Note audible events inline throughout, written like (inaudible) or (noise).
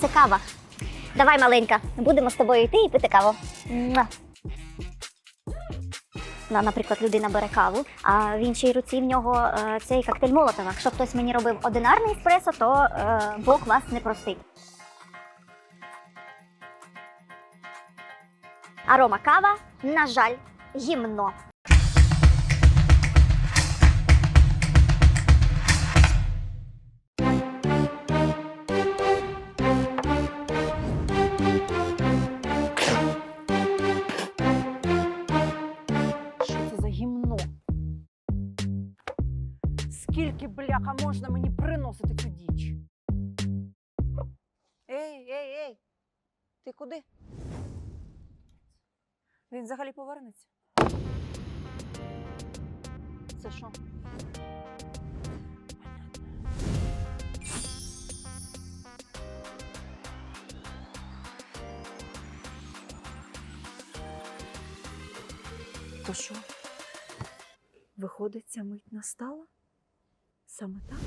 Це кава. Давай, маленька, будемо з тобою йти і пити каву. Муа. Ну, наприклад, людина бере каву, а в іншій руці в нього е, цей коктейль Молотова. Якщо хтось мені робив одинарний еспресо, то е, Бог вас не простить. Арома кава, на жаль, гімно. Бляха можна мені приносити цю діч? Ей, ей, ей! Ти куди? Він взагалі повернеться. Це що? То що? Виходить, ця мить настала? Саме так?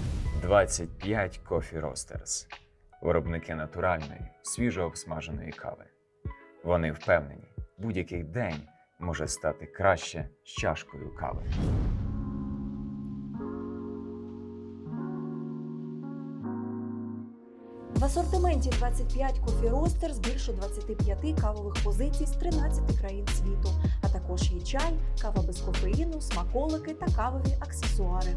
25 Coffee Roasters – виробники натуральної, свіжо обсмаженої кави. Вони впевнені, будь-який день може стати краще з чашкою кави. В асортименті 25 кофі ростер з більше 25 кавових позицій з 13 країн світу, а також є чай, кава без кофеїну, смаколики та кавові аксесуари.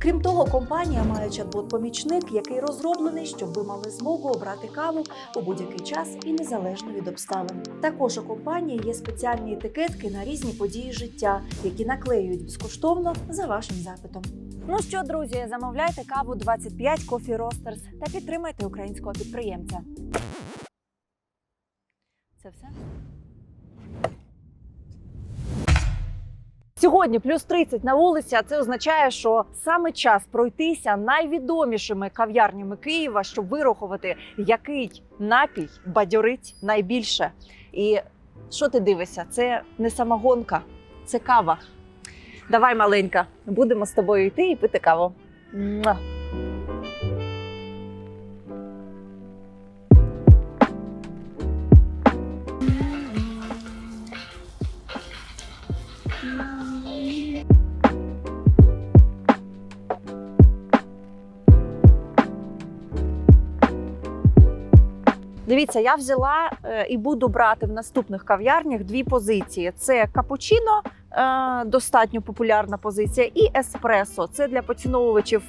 Крім того, компанія має чат-бот-помічник, який розроблений, щоб ви мали змогу обрати каву у будь-який час і незалежно від обставин. Також у компанії є спеціальні етикетки на різні події життя, які наклеюють безкоштовно за вашим запитом. Ну що, друзі, замовляйте каву 25 Coffee Roasters та підтримайте українського підприємця. Це все? Сьогодні плюс 30 на вулиці, а це означає, що саме час пройтися найвідомішими кав'ярнями Києва, щоб вирахувати, який напій бадьорить найбільше. І що ти дивишся? Це не самогонка, це кава. Давай, маленька, будемо з тобою йти і пити каву. Дивіться, я взяла е, і буду брати в наступних кав'ярнях дві позиції: це капучино, е, достатньо популярна позиція, і еспресо. Це для поціновувачів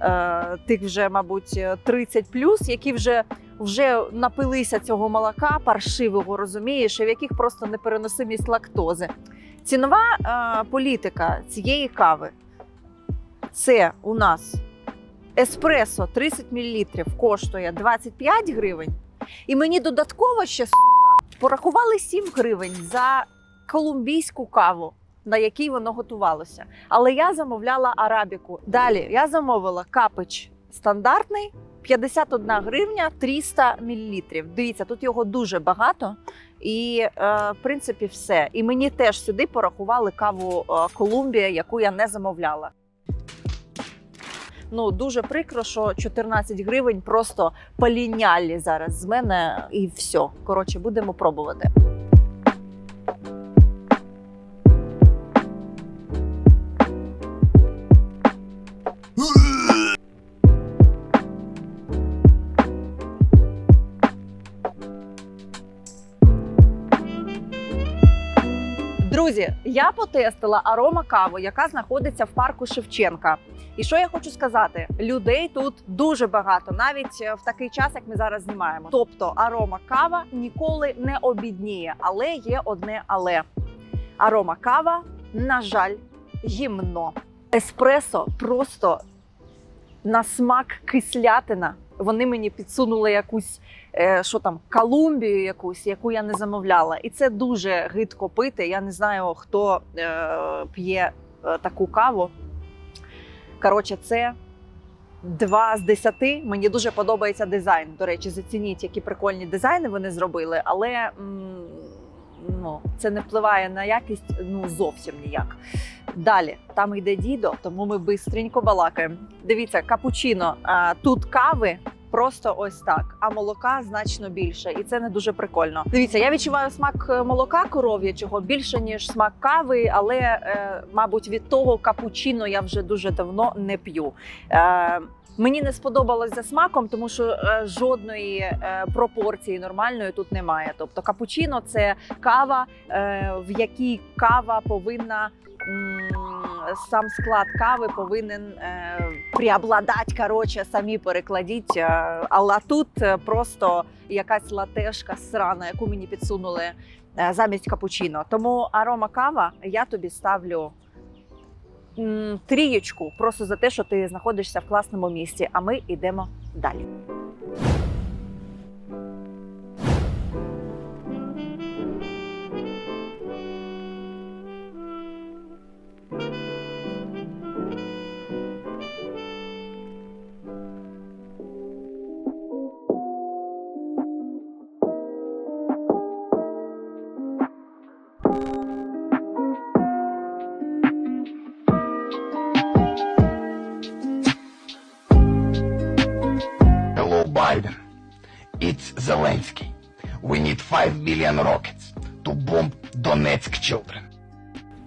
е, тих вже, мабуть, 30 плюс, які вже. Вже напилися цього молока паршивого, розумієш, і в яких просто непереносимість лактози. Цінова політика цієї кави це у нас еспресо 30 мл коштує 25 гривень. І мені додатково ще сука, порахували 7 гривень за колумбійську каву, на якій воно готувалося. Але я замовляла арабіку. Далі я замовила капич стандартний. 51 гривня 300 мл. Дивіться, тут його дуже багато, і е, в принципі все. І мені теж сюди порахували каву е, Колумбія, яку я не замовляла. Ну дуже прикро, що 14 гривень просто полінялі зараз з мене, і все. Коротше, будемо пробувати. Друзі, я потестила арома каву, яка знаходиться в парку Шевченка. І що я хочу сказати? Людей тут дуже багато, навіть е, в такий час, як ми зараз знімаємо. Тобто арома кава ніколи не обідніє, але є одне але. Арома кава, на жаль, гімно. Еспресо просто на смак кислятина. Вони мені підсунули якусь е, що там, Колумбію якусь, яку я не замовляла. І це дуже гидко пити. Я не знаю, хто е, п'є е, таку каву. Коротше, це 2 з 10. Мені дуже подобається дизайн. До речі, зацініть, які прикольні дизайни вони зробили, але ну, це не впливає на якість ну, зовсім ніяк. Далі, там йде дідо, тому ми бистренько балакаємо. Дивіться, капучино. А, Тут кави Просто ось так. А молока значно більше, і це не дуже прикольно. Дивіться, я відчуваю смак е, молока коров'ячого більше ніж смак кави, але е, мабуть від того капучино я вже дуже давно не п'ю. Е, Мені не сподобалось за смаком, тому що е, жодної е, пропорції нормальної тут немає. Тобто капучино це кава, в якій кава повинна. Сам склад кави повинен е, преобладати, коротше, самі перекладіть. Е, але тут е, просто якась латешка срана, яку мені підсунули замість капучино. Тому арома кава я тобі ставлю трієчку просто за те, що ти знаходишся в класному місці. А ми йдемо далі. 5 million rockets to bomb Donetsk children.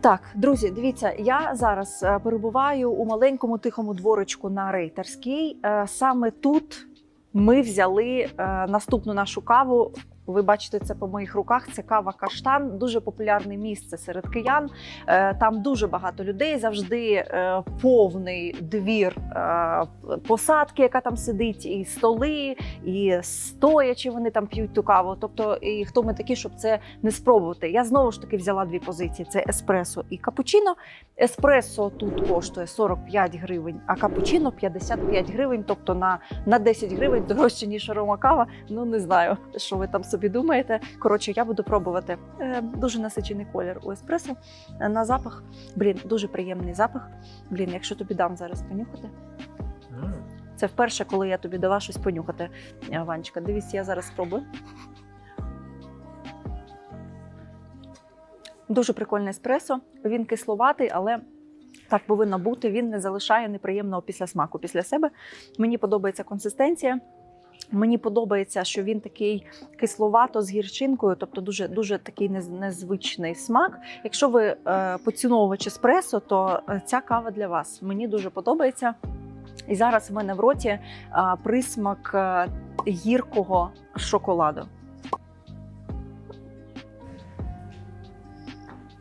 Так, друзі, дивіться, я зараз е, перебуваю у маленькому тихому дворочку на Рейтерській. Е, Саме тут ми взяли е, наступну нашу каву. Ви бачите це по моїх руках. Це кава каштан, дуже популярне місце серед киян. Е, Там дуже багато людей, завжди е, повний двір е, посадки, яка там сидить, і столи, і стоячи вони там п'ють ту каву. Тобто, і хто ми такі, щоб це не спробувати. Я знову ж таки взяла дві позиції: це еспресо і капучино. Еспресо тут коштує 45 гривень, а капучино 55 гривень, тобто на, на 10 гривень дорожче, ніж арома кава. Ну не знаю, що ви там собі думаєте. Коротше, я буду пробувати. Е, дуже насичений колір у еспресо. Е, На запах. Блін, дуже приємний запах. Блін, якщо тобі дам зараз понюхати. Це вперше, коли я тобі дала щось понюхати. Е, Ванечка, дивись, я зараз спробую. Дуже прикольний еспресо. Він кисловатий, але так повинно бути. Він не залишає неприємного післясмаку після себе. Мені подобається консистенція. Мені подобається, що він такий кисловато з гірчинкою, тобто дуже дуже такий незвичний смак. Якщо ви е, поціновувач еспресо, то е, ця кава для вас. Мені дуже подобається. І зараз в мене в роті е, присмак гіркого шоколаду.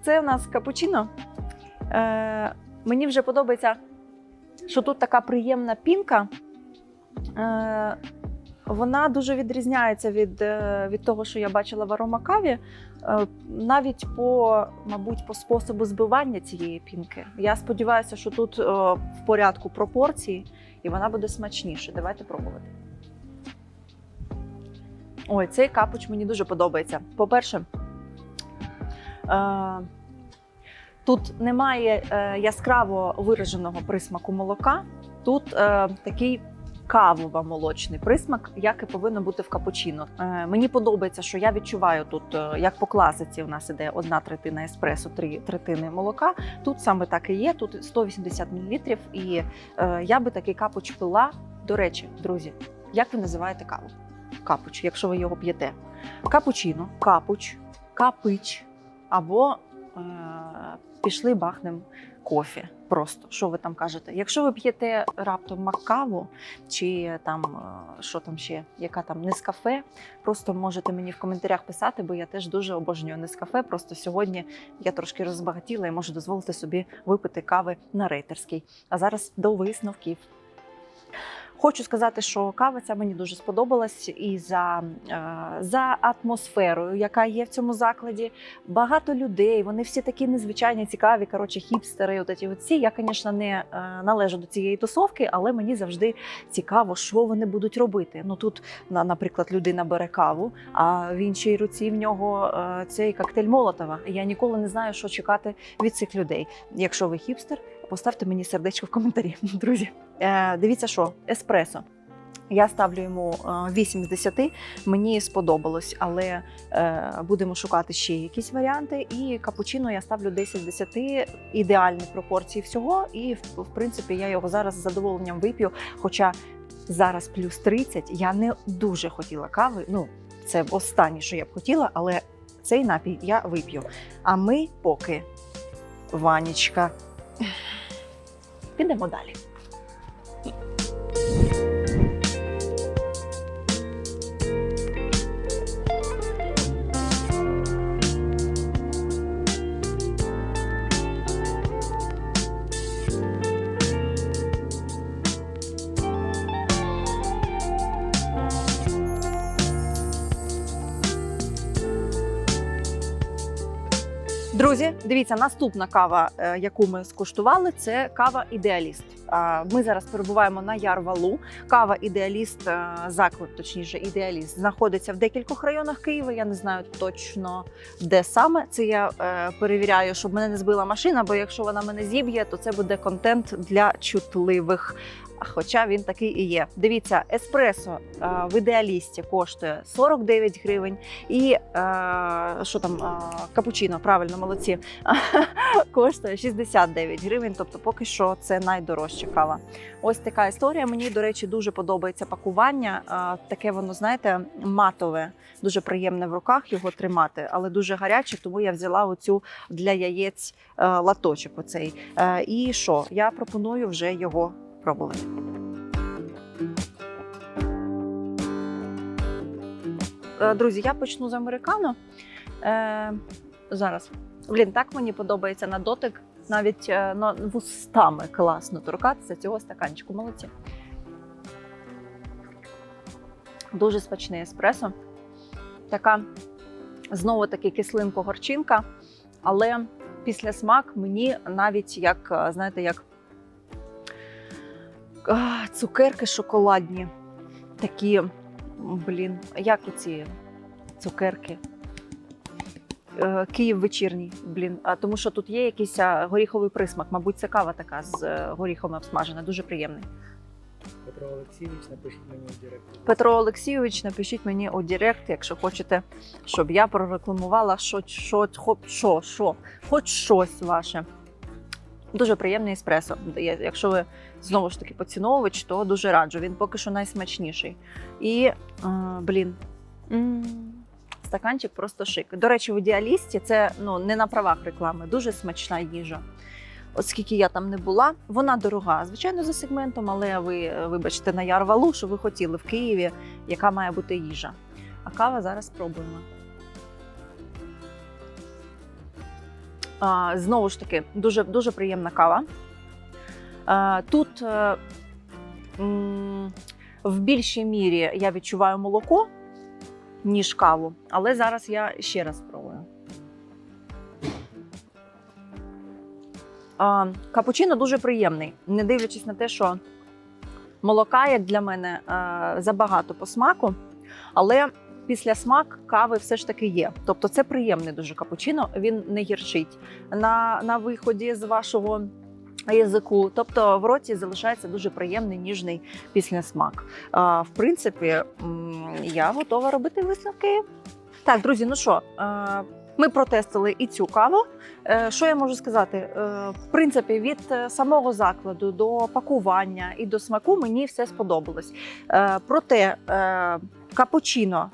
Це у нас капучино. Е, мені вже подобається, що тут така приємна пінка. Е, вона дуже відрізняється від, е, від того, що я бачила в аромакаві, е, навіть по, мабуть, по способу збивання цієї пінки. Я сподіваюся, що тут е, в порядку пропорцій і вона буде смачніше. Давайте пробувати. Ой, цей капуч мені дуже подобається. По-перше, тут немає яскраво вираженого присмаку молока. Тут е, такий кавово-молочний присмак, як і повинно бути в капучино. Е, мені подобається, що я відчуваю тут, е, як по класиці, у нас іде одна третина еспресо, три третини молока. Тут саме так і є. Тут 180 мл, і е, я би такий капуч пила. До речі, друзі, як ви називаєте каву? Капуч, якщо ви його п'єте. Капучино, капуч, капич або е, пішли бахнем кофі. Просто що ви там кажете? Якщо ви п'єте раптом маккаву чи там е, що там ще, яка там нескафе, просто можете мені в коментарях писати, бо я теж дуже обожнюю нескафе. Просто сьогодні я трошки розбагатіла і можу дозволити собі випити кави на рейтерській. А зараз до висновків. Хочу сказати, що кава ця мені дуже сподобалась і за, е, за атмосферою, яка є в цьому закладі. Багато людей, вони всі такі незвичайні, цікаві. Коротше, хіпстери. От ці оці. Я, звісно, не е, належу до цієї тусовки, але мені завжди цікаво, що вони будуть робити. Ну тут, на- наприклад, людина бере каву, а в іншій руці в нього е, цей коктейль Молотова. Я ніколи не знаю, що чекати від цих людей. Якщо ви хіпстер, поставте мені сердечко в коментарі, (laughs) друзі. Е, дивіться, що еспресо. Я ставлю йому е, 8 з 10. Мені сподобалось, але е, будемо шукати ще якісь варіанти. І капучино я ставлю 10 з 10, ідеальні пропорції всього. І в, в принципі я його зараз з задоволенням вип'ю. Хоча Зараз плюс 30. Я не дуже хотіла кави. Ну, це останнє, що я б хотіла, але цей напій я вип'ю. А ми поки Ванічка. Підемо далі. Друзі, дивіться, наступна кава, е, яку ми скуштували, це кава Ідеаліст. Ми зараз перебуваємо на Ярвалу. Кава Ідеаліст, е, заклад, точніше, ідеаліст, знаходиться в декількох районах Києва. Я не знаю точно де саме. Це я е, перевіряю, щоб мене не збила машина, бо якщо вона мене зіб'є, то це буде контент для чутливих. Хоча він такий і є. Дивіться, еспресо е, в ідеалісті коштує 49 гривень, і е, що там е, капучино, правильно, молодці, (laughs) коштує 69 гривень. Тобто, поки що це найдорожча кава. Ось така історія. Мені, до речі, дуже подобається пакування. Таке воно, знаєте, матове, дуже приємне в руках його тримати, але дуже гаряче, тому я взяла оцю для яєць латочок. Оцей. І що? Я пропоную вже його пробувати. Е, Друзі, я почну з американо. Е, зараз. Блін, так мені подобається на дотик. Навіть е, на вустами класно торкатися цього стаканчику. Молодці. Дуже смачний еспресо. Така знову таки кислинко-горчинка, але після смак мені навіть як, е, знаєте, як а, цукерки шоколадні. Такі, блін, як оці цукерки. Е, Київ вечірній, блін. А тому що тут є якийсь горіховий присмак. Мабуть, це кава така з е, горіхом обсмажена, дуже приємний. Петро Олексійович, напишіть мені в директ. Петро Олексійович, напишіть мені у Директ, якщо хочете, щоб я прорекламувала що, що, хоч що, що, хоч щось ваше. Дуже приємний еспресо. Якщо ви знову ж таки поціновувач, то дуже раджу. Він поки що найсмачніший. І, е, блін, стаканчик просто шик. До речі, в ідеалісті це ну, не на правах реклами, дуже смачна їжа. Оскільки я там не була, вона дорога, звичайно, за сегментом, але ви вибачте на Ярвалу, що ви хотіли в Києві, яка має бути їжа. А кава зараз спробуємо. Знову ж таки, дуже, дуже приємна кава. Тут е, в більшій мірі я відчуваю молоко, ніж каву, але зараз я ще раз спробую. Капучино дуже приємний, не дивлячись на те, що молока, як для мене, е, забагато по смаку, але після смак кави все ж таки є. Тобто це приємний дуже капучино, він не гірчить на, на виході з вашого язику. Тобто в роті залишається дуже приємний ніжний післясмак. А, в принципі, я готова робити висновки. Так, друзі, ну що, е, ми протестили і цю каву. Е, Що я можу сказати? Е, В принципі, від самого закладу до пакування і до смаку мені все сподобалось. Проте капучино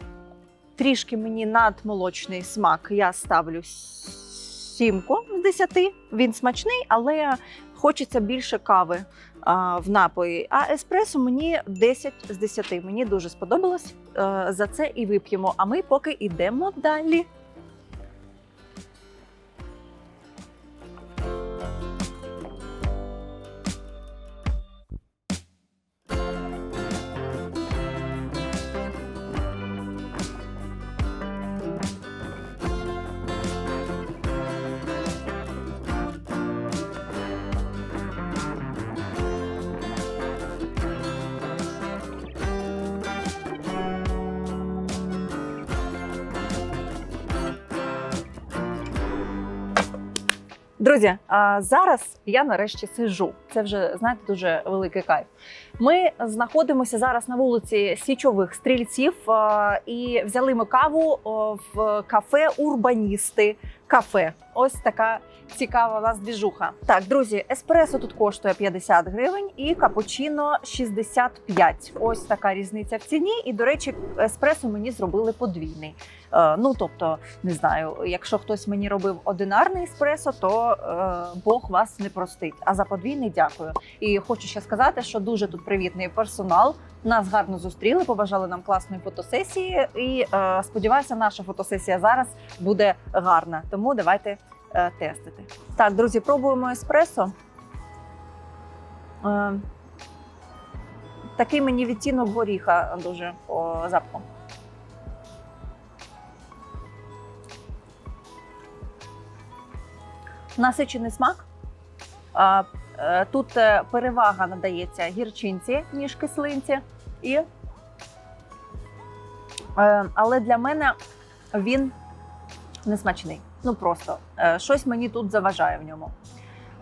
трішки мені надмолочний смак. Я ставлю сімку з 10. Він смачний, але хочеться більше кави а, в напої. А еспресо мені 10 з 10. Мені дуже сподобалось. а, За це і вип'ємо. А ми поки йдемо далі. Друзі, зараз я нарешті сижу. Це вже знаєте дуже великий кайф. Ми знаходимося зараз на вулиці Січових стрільців і взяли ми каву в кафе Урбаністи. кафе. Ось така цікава у нас двіжуха. Так, друзі, еспресо тут коштує 50 гривень і капучино 65. Ось така різниця в ціні. І, до речі, еспресо мені зробили подвійний. Е, ну тобто, не знаю, якщо хтось мені робив одинарний еспресо, то е, Бог вас не простить. А за подвійний дякую. І хочу ще сказати, що дуже тут привітний персонал. Нас гарно зустріли, побажали нам класної фотосесії. І е, сподіваюся, наша фотосесія зараз буде гарна. Тому давайте тестити. Так, друзі, пробуємо еспресо. Е, такий мені відтінок горіха дуже по запаху. Насичений смак. Е, Тут е, перевага надається гірчинці, ніж кислинці. І, е, але для мене він не смачний. Ну просто е, щось мені тут заважає в ньому.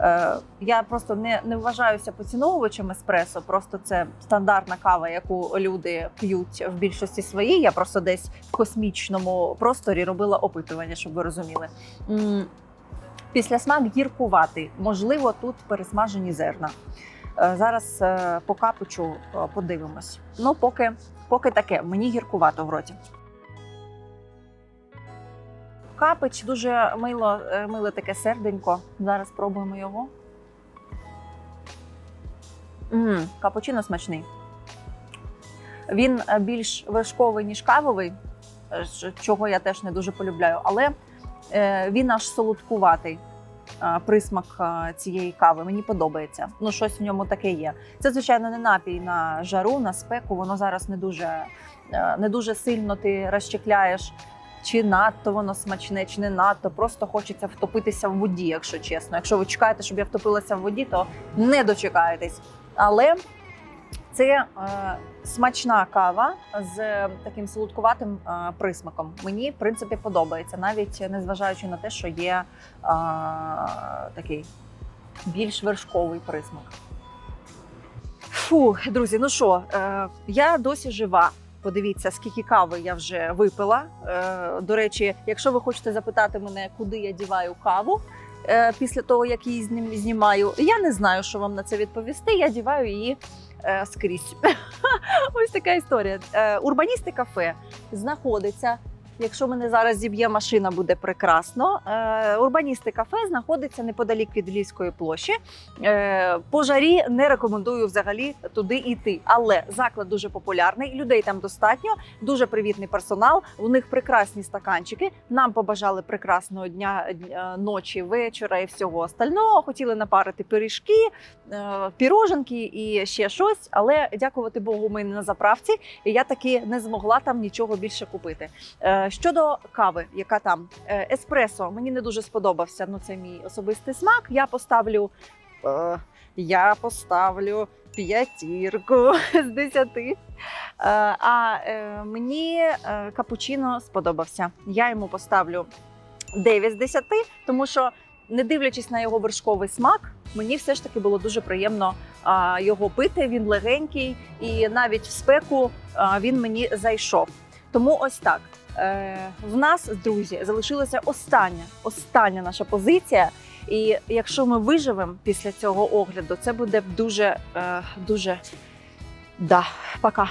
Е, Я просто не, не вважаюся поціновувачем еспресо. Просто це стандартна кава, яку люди п'ють в більшості своїй. Я просто десь в космічному просторі робила опитування, щоб ви розуміли. Після смак гіркуватий. Можливо, тут пересмажені зерна. Е, Зараз по капучу подивимось. Ну, поки, поки таке, мені гіркувато в роті. Капич дуже мило, е, миле таке серденько. Зараз спробуємо його. м капучино смачний. Він е, більш вершковий, ніж кавовий, е, чого я теж не дуже полюбляю, але він аж солодкуватий. Присмак цієї кави мені подобається. Ну, щось в ньому таке є. Це, звичайно, не напій на жару, на спеку. Воно зараз не дуже, не дуже сильно ти розчекляєш, чи надто воно смачне, чи не надто. Просто хочеться втопитися в воді, якщо чесно. Якщо ви чекаєте, щоб я втопилася в воді, то не дочекаєтесь. Але це е, смачна кава з таким солодкуватим е, присмаком. Мені, в принципі, подобається, навіть незважаючи на те, що є е, такий більш вершковий присмак. Фу, друзі, ну що, е, я досі жива. Подивіться, скільки кави я вже випила. Е, до речі, якщо ви хочете запитати мене, куди я діваю каву е, після того, як її знім- знімаю, я не знаю, що вам на це відповісти. Я діваю її е, скрізь. (laughs) Ось така історія. Урбаністи кафе знаходиться. Якщо мене зараз зіб'є машина, буде прекрасно. Е, урбаністи кафе знаходиться неподалік від Львівської площі. Е, по жарі не рекомендую взагалі туди йти. Але заклад дуже популярний, людей там достатньо, дуже привітний персонал. У них прекрасні стаканчики. Нам побажали прекрасного дня, дня, ночі, вечора і всього остального. Хотіли напарити пиріжки, е, піроженки і ще щось. Але дякувати Богу, ми не на заправці, і я таки не змогла там нічого більше купити. Щодо кави, яка там Е, еспресо, мені не дуже сподобався. Ну, це мій особистий смак. Я поставлю. е, Я поставлю п'ятірку з десяти. Е, А мені капучино сподобався. Я йому поставлю 9 з 10, тому що, не дивлячись на його вершковий смак, мені все ж таки було дуже приємно його пити. Він легенький, і навіть в спеку він мені зайшов. Тому ось так. Е, в нас, друзі, залишилася остання, остання наша позиція. І якщо ми виживемо після цього огляду, це буде дуже, е, дуже да, пока.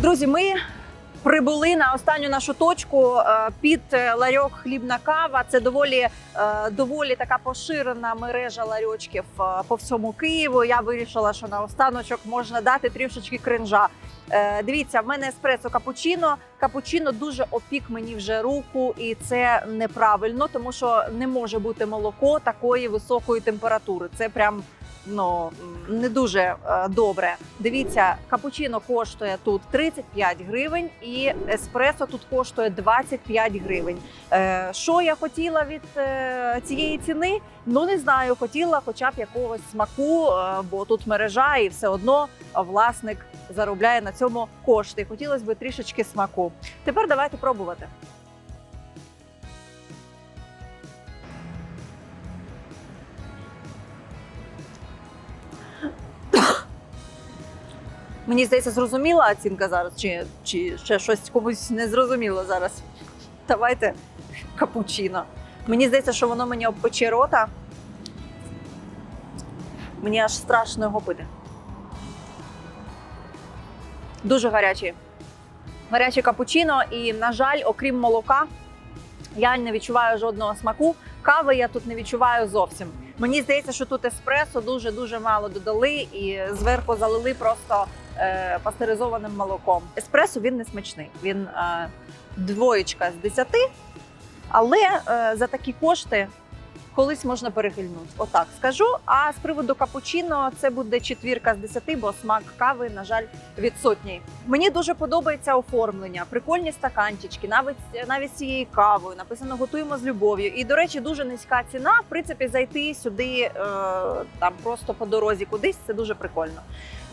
Друзі, ми прибули на останню нашу точку е, під е, ларьок хлібна кава. Це доволі, е, доволі така поширена мережа ларьочків по всьому Києву. Я вирішила, що на останочок можна дати трішечки кринжа. Дивіться, в мене еспресо капучино. Капучино дуже опік мені вже руку, і це неправильно, тому що не може бути молоко такої високої температури. Це прям ну не дуже е, добре. Дивіться, капучино коштує тут 35 гривень, і еспресо тут коштує 25 гривень. Е, що я хотіла від е, цієї ціни? Ну не знаю, хотіла хоча б якогось смаку, бо тут мережа, і все одно власник заробляє на цьому кошти. Хотілося б трішечки смаку. Тепер давайте пробувати. Мені здається, зрозуміла оцінка зараз, чи, чи ще щось комусь не зрозуміло зараз. Давайте капучино. Мені здається, що воно мені обпече рота. Мені аж страшно його пити. Дуже гарячий. Гаряче капучино, і, на жаль, окрім молока, я не відчуваю жодного смаку. Кави я тут не відчуваю зовсім. Мені здається, що тут еспресо дуже дуже мало додали і зверху залили просто пастеризованим молоком. Еспресо він не смачний. Він е, двоєчка з десяти, але е, за такі кошти колись можна перехильнути. Отак скажу. А з приводу капучино це буде четвірка з десяти, бо смак кави, на жаль, відсутній. Мені дуже подобається оформлення, прикольні стаканчики, навіть навіть цією кавою. Написано готуємо з любов'ю. І до речі, дуже низька ціна. В принципі, зайти сюди е, там просто по дорозі кудись це дуже прикольно.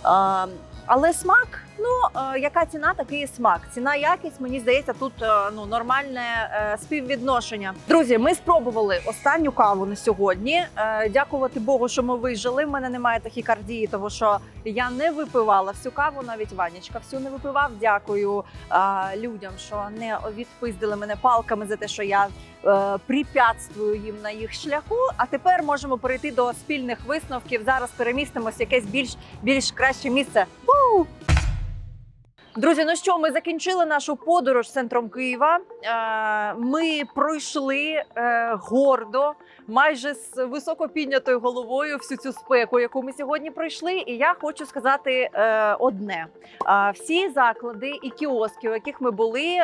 Е, але смак, ну е, яка ціна, такий і смак. Ціна якість, мені здається, тут е, ну нормальне е, співвідношення. Друзі, ми спробували останню каву на сьогодні. Дякувати Богу, що ми вижили. В мене немає тахікардії, тому що я не випивала всю каву, навіть Ванечка всю не випивав. Дякую людям, що не відпиздили мене палками за те, що я препятствую їм на їх шляху. А тепер можемо перейти до спільних висновків. Зараз перемістимося в якесь більш більш краще місце. Друзі, ну що, ми закінчили нашу подорож центром Києва. Е, Ми пройшли е, гордо, майже з високо піднятою головою всю цю спеку, яку ми сьогодні пройшли. І я хочу сказати е, одне: всі заклади і кіоски, у яких ми були,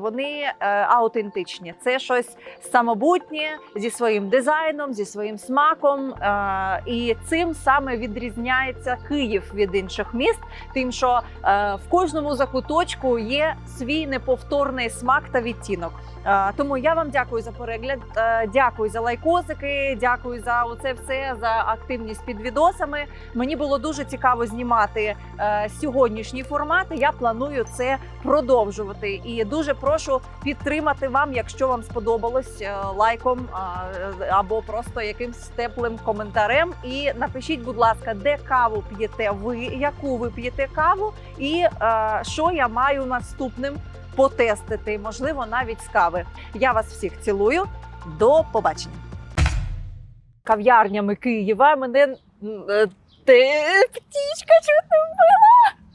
вони аутентичні. Це щось самобутнє зі своїм дизайном, зі своїм смаком. І цим саме відрізняється Київ від інших міст, тим, що в кожному закуточку є свій неповторний смак та відтінок. Тому я вам дякую за перегляд, е, дякую за лайкосики, дякую за оце все за активність під відосами. Мені було дуже цікаво знімати е, сьогоднішній формат. і Я планую це продовжувати. І дуже прошу підтримати вам, якщо вам сподобалось е, лайком або просто якимсь теплим коментарем. І напишіть, будь ласка, де каву п'єте ви, яку ви п'єте каву, і що я маю наступним потестити, можливо, навіть з кави. Я вас всіх цілую. До побачення. Кав'ярнями Києва мене е, птічка чуть не вбила.